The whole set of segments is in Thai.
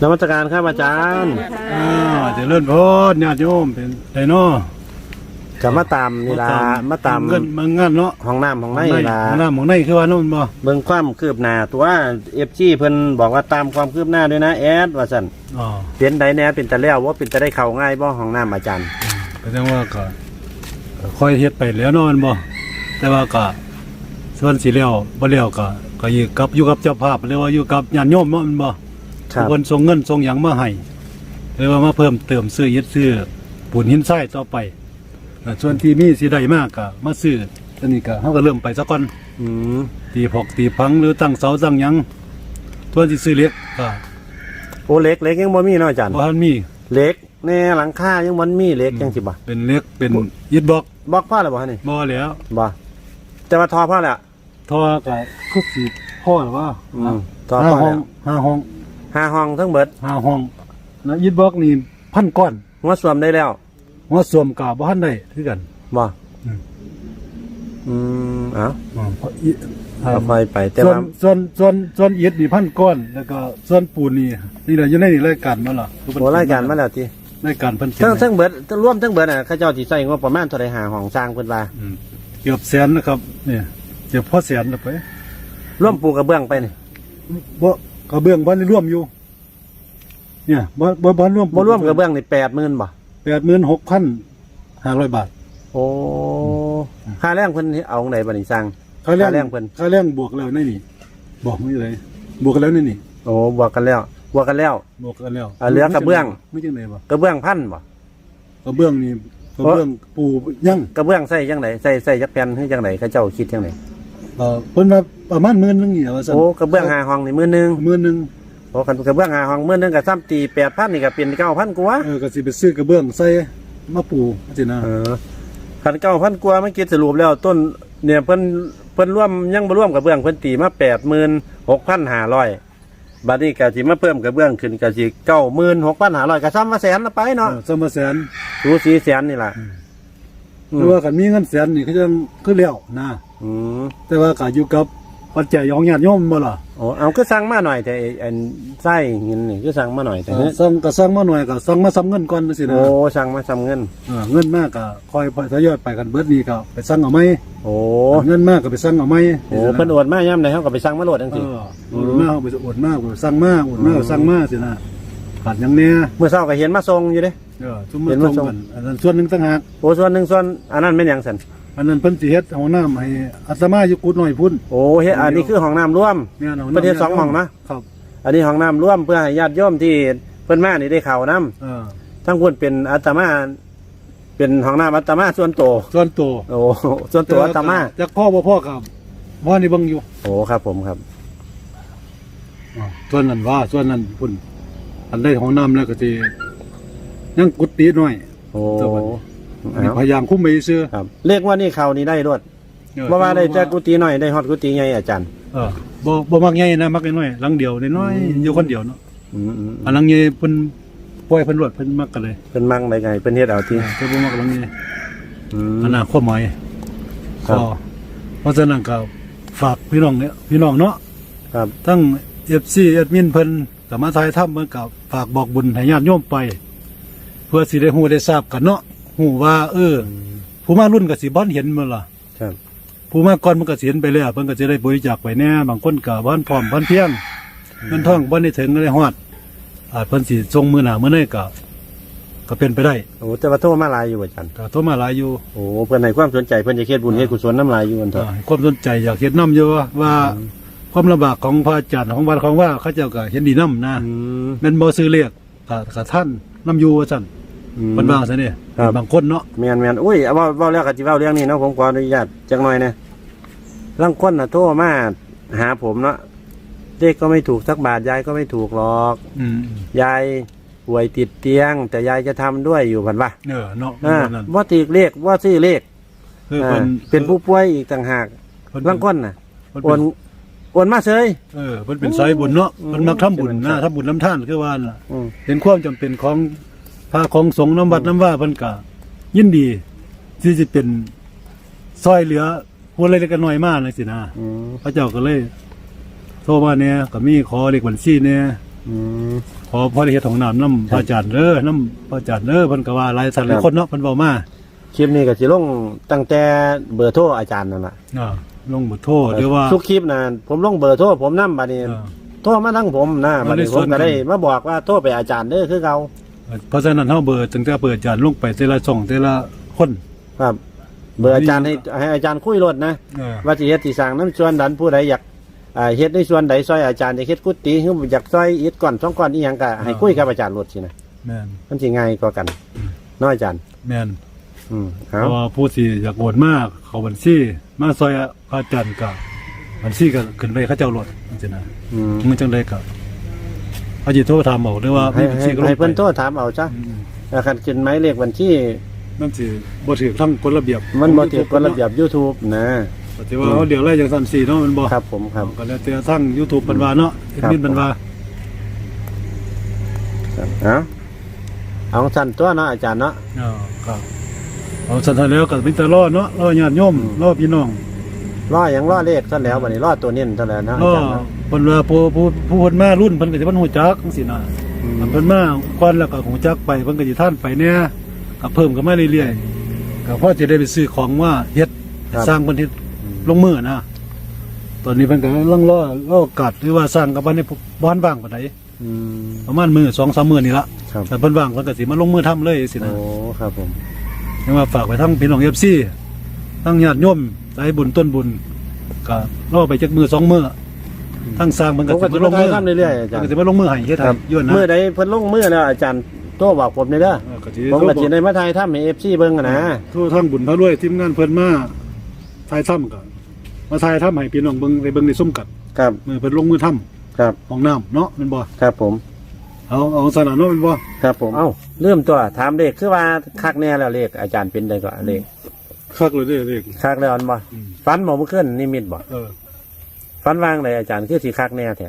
นมัสการครับอาจารย์อ่าเจะเลื่อนพดญาติโยมเป็นไดโนกับมาตามนี่ล่ะมาตามเงินมังงานเนาะห้องน้ำห้องในในนี่ล่ะหน้าหมองในคือว่าโน่นบ่เบิ่งความคืบหน้าตัวเอฟจีเพิ่นบอกว่าตามความคืบหน้าด้วยนะแอดว่าซั่นอ๋อเป็นไดแน่เป็นตะแล้วว่าเป็นตะได้เข้าง่ายบ่ห้องน้ำอาจารย์แสดงว่าก็ก็ค่อยเฮ็ดไปแล้วเนาะมันบ่แต่ว่าก็ส่วนสิแล้วบ่แล้วก็ก็อยู่กับอยู่กับเจ้าภาพหรือว่าอยู่กับญาติโยมเนาะมันบ่ ครับเพิ่นส่งเงินส่งหยังมาให้หรือว่ามาเพิ่มเติมซื้อยึดซื้อปูนหินทรายต่อไปแล้วส่วนที่มีสิได้มากก็มาซื้ออันนี้ก็เฮาก็เริ่มไปซะก่อน อืมตีพอกตีพังหรือตั้งเสาตั้งหยังทวนที่ซื้อเหล็กก็โอ้เล็กเล็กยังบ่มีเนาะอาจารย์บ่ทันมีเล็กแน่หลังคายังบ่มีเล็กจังสิบ่เป็นเหล็กเป็นยึดบล็อกบล็อกพ่อแล้วบ่ฮะนี่บ่แล้วบ่แต่ว่าทอพ่อแล้ว ทอก็คือสิพ่อหรือว่าอืมทอห้าพ่อห้อแล้งวห้าห้อง ห้าห้องทั้งเบิดห้าห้องนะยึดบล็อกนี่พันก้อนหัวสวมได้แล้วหัวสวมกาบ่ทันได้คือกันบ่อืมอืมเอ้าอืมเพราะอิอ่าค่อยๆไปแต่ส่วนว่าส่วนส่วนส่วนอิฐนี่พันก้อน แล้วก็ส่วนปูนนี่นี่แหละอยู่ในนี่รายการมาล่ะโอ้รายการมาแล้วติรายการเพิ่นเขียนทั้งไว้ทั้งเบิดรวมทั้งเบิดน่ะเขาเจ้าสิใช้งบประมาณเท่าใดหาห้องสร้างเพิ่นว่าอืมเกือบแสนนะครับเนี่ยเกือบพอแสนแล้วไปรวมปูกระเบื้องไปนี่บ่ กระเบื้องบ้านนี่ร่วมอยู่ เนี่ยบ่บ่บ้านร่วมบ่รวมกระเบื้องนี่80,000บ่แปดหมื่นหกพันห้าร้อยบาท โอ้ค่าแรงเพิ่นเอาไหนบัดนี้สร้างค่าแรงค่าแรงเพิ่นค่าแรงบวกแล้วในนี่บอกไม่เลยบวกกันแล้วในนี่โอ้บวกกันแล้วบวกกันแล้วบวกกันแล้วอ่าเหลือกระเบื้องไม่จังไหนบ่กระเบื้องพันบ่กระเบื้องนี่กระเบื้องปูยังกระเบื้องใส่จังไดใส่ใส่จักแผ่นให้จังไดเขาเจ้าคิดจังได เออเพิ่นว่าประมาณหมื่นหนึงนี่ว่าซั่นโอ้กระเบื้องหาห้องนี่มื้อนึงหมื่นหนึงโอ้คันกระเบื้องหาห้องมื้อนึงก็ซ้ำตี8,000นี่ก็เป็น9,000กว่าเออก็สิไปซื้อกระเบื้องใส่มาปูจังนะเออคัน9,000กว่ามันคิดสรุปแล้วต้นเนี่ยเพิ่นเพิ่นร่วมยังบ่ร่วมกระเบื้องเพิ่นตีมา86,500บัดนี้ก็สิมาเพิ่มกระเบื้องขึ้นก็สิ96,500ก็ซ้ำมาแสนละไปเอเนาะอสมแสน สูสีแสนนี่ล่ะอืมแต่ว่าคันมีเงินแสนนี่เขาจังคือแล้วนะ อืมแต่ว่าก็อยู่กับปัจจัยของญาติโยมบ่ล่ะโอ้เอาก็สั่งมาหน่อยแต่ไอ้อันไส้เงินนี่ก็สั่งมาหน่อยแต่เอเฮ้อยสั่งก็สั่งมาหน่อยก็สั่งมาซ้ำเงินก่อนสินะโอ้สั่งมาซ้ำเงิน เออเงินมากก็คอยทยอยไปกันเบิดนี้ก็ไปสั่งเอาไหมโอ้เงินมากก็ไปสั่งเอาไหมโอ้เพิ่นโอวดมาย่ำใดเขาก็ไปสั่งมาโหลดจังเอซี่อโอนมากไปโอนมากไปสั่งมากโอนมากก็สั่งมากสินะขาดหยังเนี้ยเมื่อเช้าก็เห็นมาส่งอยู่เด้ เออชุมมืเห็อนตมารงส่ง กันอันนั้นส่วนหนึ่งต่างหากโอ้ส่วนหนึ่งส่วนอันนั้นเป็นหยังสัน อันนั้นเพิ่นสิเฮ็ดห้องน้ำให้อาตมาอยู่กุดหน่อยพุ่นโอ้เฮ็ดอันนี้คือห้องน้ำร่วมเนี่ยห้องประเทศสองห้องนะ ครับอันนี้ห้องน้ำร่วมเพื่อให้ญาติโยมที่เพิ่นมานี่ได้เข้าน้เออำทั้งคนเป็นอาตมา เป็นห้องน้ำอาตมาส่วนโตวส่วนตัวโอ้ส่วนตัวอาตมาจักพ่อบ่พ่อครับว่านี่เบิ่งอยู่โอ้ครับผมครับ อ่าส่วนนั้นว่าส่วนนั้นพุ่นอันได้ห้องน้ำแล้วก็สิยังกุฏิหน่อย โอ้สวัสดี อันนี้เอาพยายามคุ้มไปซื้อครับเลขว่านี่เขานี่ได้รวดเพราะว่าได้แต่กุฏิหน่อยได้ฮอดกุฏิใหญ่อาจารย์เออบ่บ่มักใหญ่นะมักน้อยๆหลังเดียวน้อยๆอยู่คนเดียวเนาะอืมอืมอันหลังใหญ่เพิ่นปล่อยเพิ่นรวดเพิ่นมักกันเลยเพิ่นมั่งได้ไงเพิ่นเฮ็ดเอาที่เพิ่นบ่มักหลังใหญ่อืมอันน่ะความหมายครับก็เพราะฉะนั้นก็ฝากพี่น้องเนี่ยพี่น้องเนาะครับทั้ง FC แอดมินเพิ่นก็มาถ่ายทำเหมือนกับฝากบอกบุญให้ญาติโยมไป เพื่อสิได้ฮู้ได้ทราบกันเนาะ ฮู้ว่า เออ ผู้มารุ่นก็สิบ่เห็นมื้อล่ะครับผู้มาก่อนมันก็สิเห็นไปแล้วเพิ่นก็สิได้บริจาคไปแน่บางคนก็บ้านพร้อมบ้านเพียงเงินทองบ่ได้ถึงก็ได้ฮอดอาจเพิ่นสิส่งมื้อหน้ามื้อนี้ก็ก็เป็นไปได้โอ้แต่ว่าโทรมาหลายอยู่อาจารย์ก็โทรมาหลายอยู่โอ้เพิ่นให้ความสนใจเพิ่นจะเฮ็ดบุญเฮ็ดกุศลน้ำลายอยู่อันเถอ่าอะให้ความสนใจอยากเห็นน้ำอยู่ว่าว่าความลำบากของพระอาจารย์ของวัดของว่าเขาเจ้าก็เห็นดีน้ำนะอืมแม่นบ่ซื้อเรียกก็ก็ท่านน้ำอยู่ว่าซั่น อืมเพิ่นว่าซะนี่ครับ บางคนเนาะแม่นแม่นอุ้ยเอาเว้าเว้าแล้วก็สิเว้าเรื่องนี้เนาะผมขออนุญาตจักหน่อยนะลางคนน่ะโทรมาหาผมเนาะเด็กก็ไม่ถูกสักบาทยายก็ไม่ถูกหรอก อืมยายป่วยติดเตียง แต่ยายจะทำด้วยอยู่พันว่าเออเนาะอ่านั่นว่าตีเลขว่าซื้อเลขคืออ่าเพิ่นเป็นผู้ป่วยอีกต่างหากเพิ่นลางคนน่ะเพิ่นโอเป็นนโอนมาเฉย เออเพิ่นเป็นสายบุญเนาะอืมเพิ่นมักทำบุญเป็นนะสายทำบุญน้ำท่านคือว่าน่ะอืม เห็นความจำเป็นของ พระของสงฆ์น้ำวัดน้ำว่าเพิ่นก็ยินดี ที่จะเป็นซอยเหลือผู้เล็กๆน้อยๆมากเลยสินะอืมพระเจ้าก็เลย โทรมาเนี่ยก็มีขอเลขบัญชีเนี่ยอืมพอพอได้เฮ็ดของน้ำน้ำพระอาจารย์เด้อน้ำพระอาจารย์เด้อเพิ่นก็ว่าหลายสันหลายคนเนาะเพิ่นเว้ามาคลิปนี้ก็สิลงตั้งแต่เบอร์โทรอาจารย์นั่นล่ะอ่าลงบทโทษหรือว่า ทุกคลิปนะผมลงเบอร์โทรผมนํบัดนี้อ่าโทรมาทั้งผมนะมับัดนได้นี้สผวมนกันก็ได้มาบอกว่าโทรไปอาจารย์เด้อคือเก่า เพราะฉะนั้นเฮาเบอร์ตั้งแต่เปิดอาจารย์ลงไปแต่ละช่องแต่ละคนครับ เบอร์อาจารย์ให้ให้อาจารย์คุยรถนะเออว่าสิเฮ็ดสิสร้างน้ำส่วนดันผู้ใดอยากอ่าเฮ็ดในส่วนใดซอยอาจารย์จะเฮ็ดกุฏิหรืออยากซอยอิฐก่อนสองก่อนอีหยังก็ให้คุยกับอาจารย์รถสินะแม่นมันสิง่ายกว่ากันเน้อยอาจารย์ แม่นอืมเพเอาราะว่าผู้ที่อยากโอนมากเขาบัญชีมาซอยพระอาจารย์ก็บัญชีก็ขึ้นไปเขาเจ้ารถจังซี่นะอืม มันจังได๋ก็ เขาสิโทรถามเอาหรือว่าให้มีบัญให้ชีก็ลงให้ไปเพิ่นโทรถามเอาซะอืมแล้วคันขึ้นหมายเลขบัญชีนั่นสิบ่ถือทั้งกฎระเบียบมันบ่ถือกฎระเบียบ YouTube นะปฏิว่าเขาเดี๋ยวไล่อย่างสันสีเนาะมันบอกครับผมครับ ก็แล้วแต่ทั้งยูทูบบันวาเนาะเอ็ดมินบันวาครับเอาเอาสั้นตัวเนาะอาจารย์เนาะอ๋อครับเอาสันทานแล้วกับมิตรรอดเนาะรอญาติโยมรอพี่น้องรออย่างรอเลขซะแล้วบัดนี้รอตัวเน้นซะแล้วนะรอาอจารย์เนาะ เพิ่นว่าผู้ผู้ผู้เพิ่นมารุ่นเพิ่นก็สิเพิ่นฮู้จักจังซี่นะอืมเพิ่นมาก่อนแล้วก็ฮู้จักไปเพิ่นก็สิท่านไปเนี่ยก็เพิ่มกันมาเรื่อยๆก็พอจะได้ไปซื้อของว่าเฮ็ดสร้างเพิ่นเฮ็ดลงมือนะตอนนี้เพิ่นก็กำลังรอรอโอกาสหรือว่าสร้างกับบ้านในบ้านว่างปานใดอืม ประมาณมื้อ2-3มื้อนี่ละครับ แต่เพิ่นว่างเพิ่นก็สิมาลงมือทำเลยสินะ โอ้ครับผม ยังว่าฝากไปทั้งพี่น้องเอฟซีทั้งญาติโยมสายบุญต้นบุญก็รอไปจักมือสองมือ ทั้งสร้างมันผก็มก็สิจะมาลลงงมืมืออทำเรื่อยๆอาจารมันย์ก็สิมาลงมือให้เฮ็ดให้ย้อนนะเมื่อใดเพิ่นลงมือแล้วอาจารย์โทรบอกผมเลยเด้อเออก็สิผมก็สิได้มาถ่ายทำให้ FC เบิ่งอะนะทั่วทั้งบุญพระรวยทีมงานเพิ่นมาถ่ายถ้ำก็มาถ่ายถ้ำให้พี่น้องเบิ่งได้เบิ่งได้ส้มกันครับมือเพิ่นลงมือถ้ครับำห้องน้ำเนาะแม่นบ่ครับผม เอาเอาสนานเนาะแม่นบ่ครับผมเอ้าเริ่มตัวถามเลขคือว่าคักแน่แล้วเลขอาจารย์เป็นได้ก็เลขคักเลยเด้อเด็ก คักแล้วอันบ่อืมฟันบ่เมื่อคืนนิมิตบ่เออ ฟันวางเลยอาจารย์คือสิคักแน่แท้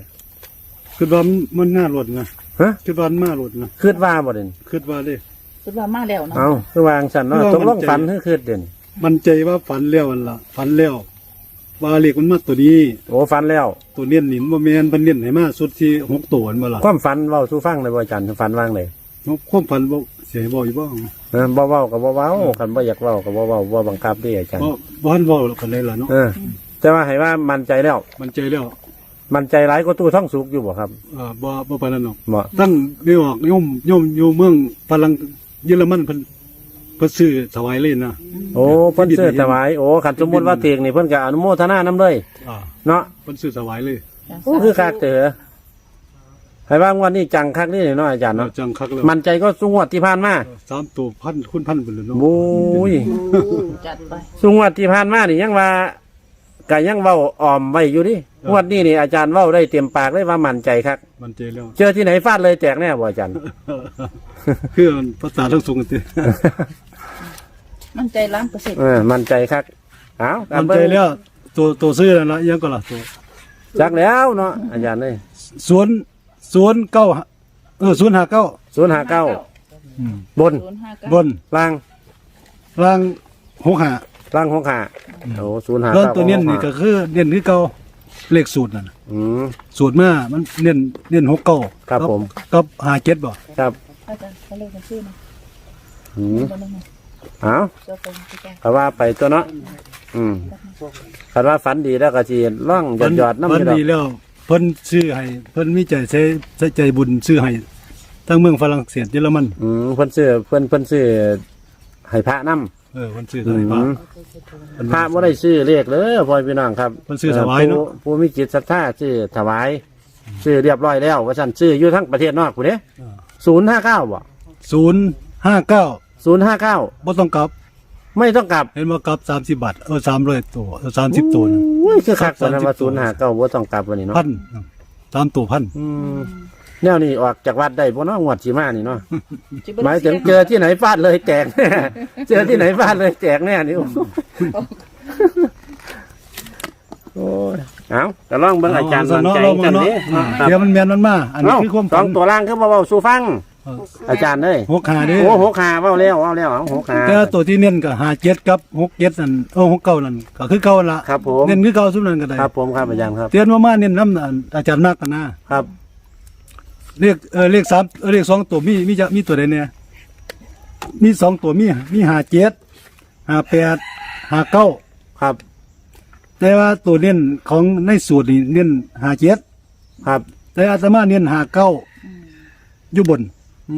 คิดว่ามันน่าหลดนะฮะคิดว่ามันมาหลดนะคิดว่าบ่เด่นคิดว่าเด้คิดว่ามาแล้วเนาะเอ้าคือวางสั่นเนาะเราตกลงมั่นใจฝันคือคิดเด่นมันใจว่าฝันแล้วอันละฝันแล้วว่าเลขมันมาตัวนี้โอ้ฝันแล้ว ตัวเนียนหนินบ่แม่นเพิ่นเนียนให้มาสุดที่หกตัวนั่นบ่ล่ะความฝันเว้าสู่ฟังเลยบ่อาจารย์ฝันวางเลยนกความฝันบ่เสียบ่อยู่บ่เออบ่เว้าก็บ่เว้าคันบ่อยากเว้าก็บ่เว้าบ่บังคับเด้อาจารย์บ่บ่ทันเว้ากันเลยล่ะเนาะเออ แต่ว่าให้ว่ามั่นใจแล้ว มันใจแล้วมั่นใจหลายกว่าตู้ท่องสุกอยู่บ่ครับอ่าบ่บ่ปานนั้นหรอกบ่ตั้งนี่ออกโยมโยมอยู่เมืองฝรั่งเยอรมันเพิ่นเพิ่นซื้อถวายเลยนะโอ้เพิ่นซื้อถวายโอ้คันสมมุติว่าเตียงนี่เพิ่นก็อนุโมทนานำเลยอ่าเนาะเพิ่นซื้อถวายเลยโอ้คือคักเต๋อให้ว่างวันนี้จังคักนี่เนาะอาจารย์เนาะจังคักแล้วมั่นใจก็สุงวดที่ผ่านมาสามตัวพันคุณพันไปเลยเนาะบุ้ยจัดไปสุงวดที่ผ่านมานี่ยังว่า ก็ยังเว้าอ้อมไว้อยู่ดิงวดนี้นี่อาจารย์เว้าได้เต็มปากเลยว่ามั่นใจคักมันใจแล้ว เจอที่ไหนฟาดเลยแตกแน่บ่อาจารย์ คือมันภาษาทั้งสูงกันติมั่นใจล้านเปอร์เซ็นต์เออมั่นใจคักเอ้ามันใจแล้ว ตัวตัวซื้อนั่นละอิหยังก็ล่ะตัวจักแล้วเนาะอาจารย์เอ้ยสวนสวนเก้าเออสวนหาเก้า059อืมบนศูนย์ห้าเก้าบนล่างล่างหกหา ล่าง65โอ้059แล้วตัวเน้นนี่ก็คือเน้นคือเก่าเลขสูตรนั่นน่ะอืม สูตรมามันเน้นเน้นหกเก้าครับผม กับหาเจ็ดบ่ครับอาจารย์เขาเรียกกันชื่อนะอืมบนนั้นนะเอ้าเจ้าเป็นพี่แก ก็ว่าไปตัวเนาะ อืมคันว่าฝันดีแล้วก็สิล่องหยอดหยอดๆน้ำมัอนยู่ดอก ดีแล้ว เพิ่นซื้อให้ เพิ่นมีใจใช้ใช้ใจบุญซื้อให้ทั้งเมืองฝรั่งเศสเยอรมัน อืมเพิ่นซื้อเพิ่นเพิ่นซื้อให้พระนำ เออเพิ่นซื้อให้พระพระบ่ได้ซื้อเลขเลยพ่อพี่น้องครับเพิ่นซื้อถวายเนาะผู้ผู้มีจิตศรัทธาซื้อถวายซื้อเรียบร้อยแล้วว่าซั่นซื้ออยู่ทั้งประเทศนอกพุ่นเด้059บ่ศูนย์ห้าเก้า059บ่ต้องกลับ ไม่ต้องกลับเห็นว่ากลับสามสิบบาทเออสามร้อยตัวเออสามสิบตัวน่ะอุ้ยคือคักปานนั้นว่า30ตัว059บ่ต้องกลับวันนี้เนาะพันสามตัวพันอืม แนวนี้ออกจากวัดได้บ่เนาะงวดสิมานี่เนาะจิบเบิ้ลหมายถึงเจอที่ไหนฟาดเลยแตกแน่ เจอที่ไหนฟาดเลยแตกแน่นี่โอ้โหโอ้ยเอาแต่ลองเบิ่งอาจารย์มั่นใจกันนี้อ่าเดี๋ยวมันแม่นมันมา อันนี้เอ้าคือความสฝัอนงตัวล่างคือเบาๆสู่ฟังเอออาจารย์เอ้ยหกหาเด้โอ้หกขาเบาแล้วเอาแล้วเอาหกขาแต่ตัวที่เน้นก็หาเจ็ดกับหกเจ็ดนั่นเออหกเก้านั่นก็คือเก้าละครับผมเน้นคือเก้าสุดนั่นก็ได้ครับผมครับอาจารย์ครับ เตือนว่ามาเน้นน้ำน่ะอาจารย์มากกันนะครับ เลขเออเลขสามเออเลขสองตัวมีมีจะมีตัวใดเนี่ยมีสองตัวมีมีหาเจ็ดหาแปดหาเก้าครับ แต่ว่าตัวเน้นของในสูตรนี่เน้นหาเจ็ดครับ แต่อาตมาเน้นหาเก้าอยู่บน อื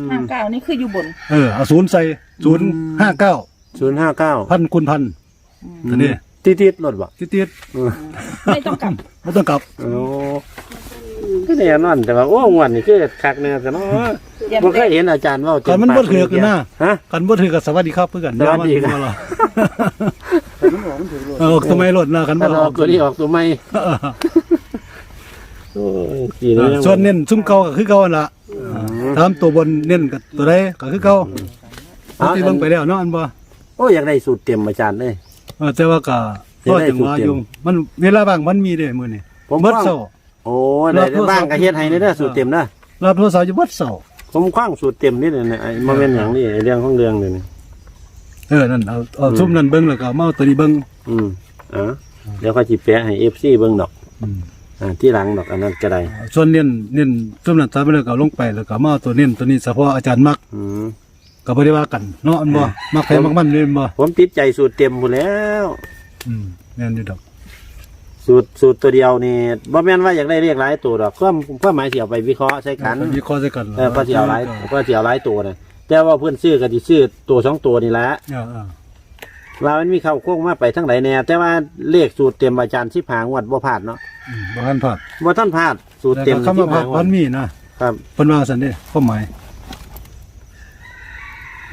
มห้าเก้านี่คืออยู่บน เออเอาศูนย์ใส่ศูนย์ห้าเก้าศูนย์ห้าเก้าพันคูณพันตัวนี้ติดติดๆรถบ่ติดติดอืมไม่ต้องกลับๆไม่ต้องกลับโอ้ ก็แน่นอนแต่ว่าโอ้งวดนี่คือคักแน่แต่เนาะยันบ่เคเด็ยกเห็นอาจารย์เว่ากันมันบ่ถือกันนะฮะ กันบ่ถือกับสวัสดีครับเพื่อนกันสวัสดีครับอย่ามาเออทำไมรถนะกันบ่ถ้าเราออออกกตัวนี้ออกตัวใหม่เออโอ้ยกี่นี้ยังส่วนเน้นซุ้มเก่าก็คือเก่าหั่นล่ะถามตัวบนเน้นกับตัวใดก็คือเก่าที่เบิ่งไปแล้วเนาะอันบ่โอ้ยอยากได้สูตรเต็มอาจารย์เลย เออแต่ว่าก็เดี๋ยวก็ได้จังหวะสูตรเต็มอยู่มันเวลาบางมันมีเด้มื้อนี้ผมเบิดคว้างเช้า โอ้ยได้ได้บ้างก็เฮ็ดให้นี่เด้อสูตรเต็มนะรับโทรศัพท์อยู่เบิดเช้าผมคว้างสูตรเต็มนี่เนี่ยไอ้มาเป็นอย่างนี้ไอ้เรื่องของเรื่องเลยนี่เออนั่นเอาเอาซุ้มนั่นเบิ่งแล้วก็เอามาเอาตัวนี้เบิ่งอืมอ่าเดี๋ยวเขาจิแปะให้เอฟซีเบิ่งดอกอืมอ่าที่หลังดอกอันนั้นก็ได้ส่วนเน้นเน้นซุ้มนั้นตามไปแล้วก็เอาลงไปแล้วก็เอามาเอาตัวเน้นตัวนี้เฉพาะอาจารย์มักอืม ก็บ่ได้ว่ากันเนาะอันบ่มักใครมักมันเลยแม่นบ่ผมติดใจสูตรเต็มหมดแล้ว อืมแม่นอยู่ดอก สูตรสูตรตัวเดียวนี่บ่แม่นว่าอยากได้เรียกหลายตัวดอกความความหมายสิเอาไปวิเคราะห์ใช้กันมีข้อใส่กันเออก็สิเอาหลายก็สิเอาหลายตัวนะแต่ว่าเพื่อนซื้อก็สิซื้อตัวสองตัวนี่แหละเออเออว่ามันมีเข้าโค้งมาไปทั้งหลายแนวแต่ว่าเลขสูตรเต็มอาจารย์สิผางวดบ่พลาดเนาะอืมบ่ทันพลาดบ่ท่านพลาดสูตรแต่เต็มคำว่าพลาดสิมันมีนะครับเพิ่นว่าซั่นเด้ความหมาย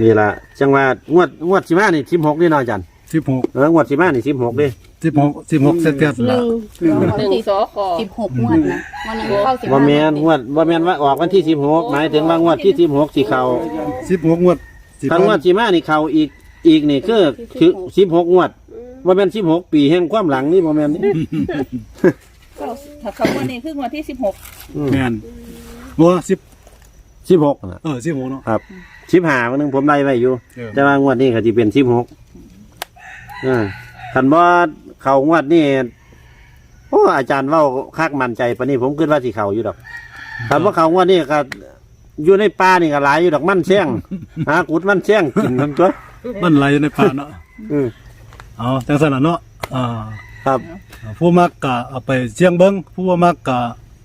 นี่ล่ะจังว่างวดงวดสิมานี่16นี่เนาะอาจารย์16เอองวดสิมานี่16เด้ 16 16เซตเต็มหละนึ่งหนึ่งสอคอสิบหกงวดนะวันนี้เข้าสิบบ่แม่นงวดบ่แม่นว่าออกวันที่16หมายถึงว่างวดที่16สิเข้า16งวดสิถ้างวดสิมานี่เข้าอีกอีกนี่คือคือ16งวดบ่แม่น16ปีแห่งความหลังนี่บ่แม่นนี่ก็ถ้าเขาวันนี้คืองวดที่สิบหกแม่นบ่10 16น่ะเออ16เนาะ ครับ15วันนึงผมไล่ไว้อยู่ เออ แต่ว่างวดนี้ก็สิเป็น16อ่าคันบ่ เข้างวดนี้โอ้อาจารย์เว้าคักมั่นใจปานนี้ผมคิดว่าสิเข้าอยู่ดอกคันบ่เข้างวดนี้ก็อยู่ในป่านี่ก็หลายอยู่ดอกมันแซงหากุดมันแซงกินทั้งตัวมันไหลอยู่ในป่าเนาะอืมเอาจังซั่นน่ะเนาะอ่าครับ ผู้มักก็เอาไปเสี่ยงเบิ่งผู้บ่มักก็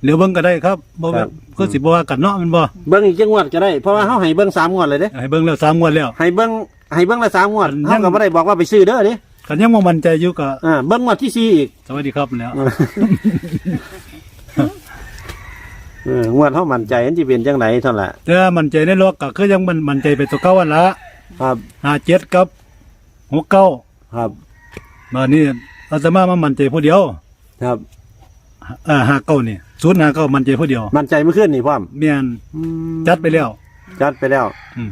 เหลียวเบิ่งก็ได้ครับบ่ครับ ก็สิบ่ว่ากันเนาะแมันบ่เบิ้งอีกจังงวดก็ได้เพราะว่าเฮาให้เบิ้งสามงวดเลยเด้ให้เบิ่งแล้วสามงวดแล้ว ให้เบิ้งให้เบิ้งละสามงวดยัเฮางก็บ่ได้บอกว่าไปซื้อเด้อเด้ กันยังบ่มั่นใจอยู่ก็อ่าเบิ้งงวดที่สี่อีกสวัสดีครับแล้วเอองวดเฮามั่นใจอันสิเป็นจังไดเท่านั้นล่ะแต่มั่นใจในโลกก็คือยังมันมั่นใจไปตัวเก่าวันละครับ57กับ69ครับมานี่อาตมามามั่นใจผู้เดียว ครับเอ่อ59นี่059มั่นใจผู้เดียว มั่นใจเมื่อคืนนี่พร้อมแม่นจัดไปแล้ว จัดไปแล้ว อืม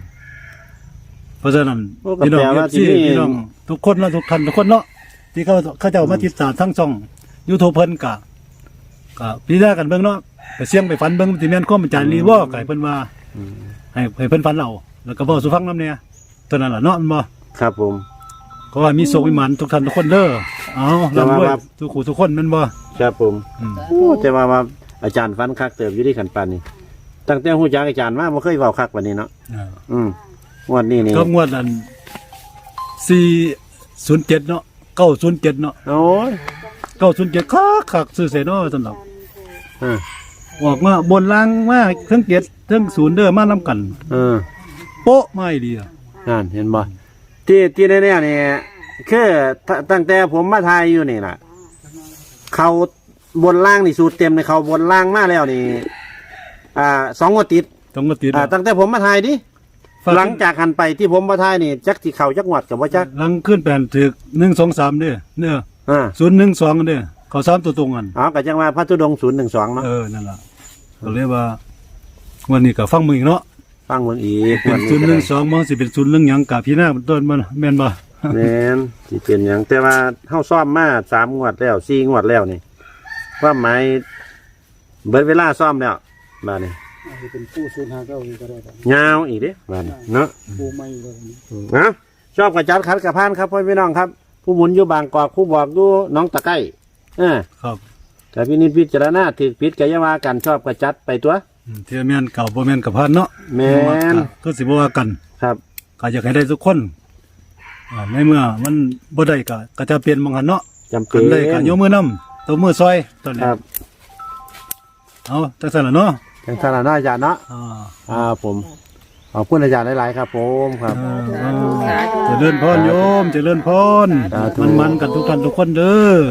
เพราะฉะนั้นโอ้ก็พี่น้องแปลว่าที่ที่นี่พี่น้อง ทุกคนเนาะทุกท่านทุกคนเนาะที่เขาเขาเจ้ามาติดตามทั้งช่อง YouTube เพิ่นกะกะพี่น้ากันเบิ่งเนาะไปเสี่ยงไปฝันเบิ่งสิแม่นความอาจารย์รีบ่ก็ให้เพิ่นว่าให้ให้เพิ่นฝันเอาแล้วก็เว้าสู่ฟังนำเนี่ยเท่านั้นล่ะเนาะมันบ่ครับผมก็ว่ามีโชคมีหมันทุกท่านทุกคนเด้อเอาแต่ว่าร่ำรวยว่าทุกคู่ทุกคนแม่นบ่ครับผมอืมโอ้แต่ว่าว่าอาจารย์ฟันคักเติบอยู่ที่ขันปานนี่ตั้งแต่ฮู้จักอาจารย์มาบ่เคยเว้าคักปานนี้เนาะอ่าอืมงวดนี้นี่ก็งวดอัน 407เนาะ907เนาะโอ้ย907คักคักซื้อเสยเนาะสำหรับอ่าออกมาบนล่างมาเครื่องเจ็ดเครื่องศูนย์เด้อมานํกัน เออโป๊ะไม่ดีอะนั่นเห็นบ่ที่ที่แน่ๆนี่คือตตั้งแต่ผมมาทายอยู่นี่ล่ะ เขาบนล่างนี่สูตรเต็มในเขาบนล่างมาแล้วนี่ อ่าสองงวดติดต้องมาติดอ่าตั้งแต่ผมมาทายดิฝาก หลังจากหันไปที่ผมมาทายนี่จักที่เขาจักงวดกับว่าจักหลังขึ้นแผ่นถึกหนึ่งสองสามเด้อเนี่ยอ่าศูนย์หนึ่งสองเด้อเขาสามตัวตรงกันอ๋อก็จังว่าพระธุดงศูนย์หนึ่งสองเนาะเออนั่นล่ะก็เรียกว่า วันนี้ก็ฟังมึงอีกเนาะฟังเมืองอีกเป็นศูนย์หนึ่งสองมันสิเป็นศูนย์หนึ่งหยังกับพี่หน้าเป็นต้นมันแม่นบ่แม่นสิเป็นอย่างแต่ว่าเฮาซ่อมมาสามงวดแล้วสี่งวดแล้วนี่ว่าหมายเบิดเวลาซ่อมแล้วบาดนี้ เป็นผู้ศูนย์ห้าเก้าก็ได้ยาวอีกเด้บาดนี้เนาะผู้ไม่เลยนะชอบกระจัดขัดกระพานครับพ่อพี่น้องครับ ผู้หมุนอยู่บางกอกผู้บอกอยู่หน้องตะไคร้เออครับแต่พินิจพิจารณาถือผิดกายว่ากันชอบกระจัดไปตัว อืมที่แม่นเก่าบ่แม่นกับพันเนาะแม่นก็สิบ่ว่ากันครับก็อยากให้ได้ทุกคนอ่าในเมื่อมันบ่ได้ก็ก็จะเปลี่ยนบางหันเนาะจำเป็กันนได้ก็ยกมือนำตัวมือซอยตอนนี้ครับ เอาจังซั่นล่ะเนาะ จังสนาเนาะอาจารย์เนาะอ่า อ่าผมขอบคุณอาจารย์หลายๆครับ ผมครับเจริญพรโยมเจริญพรสาธุ มันมันๆกันทุกท่านทุกคนเด้อ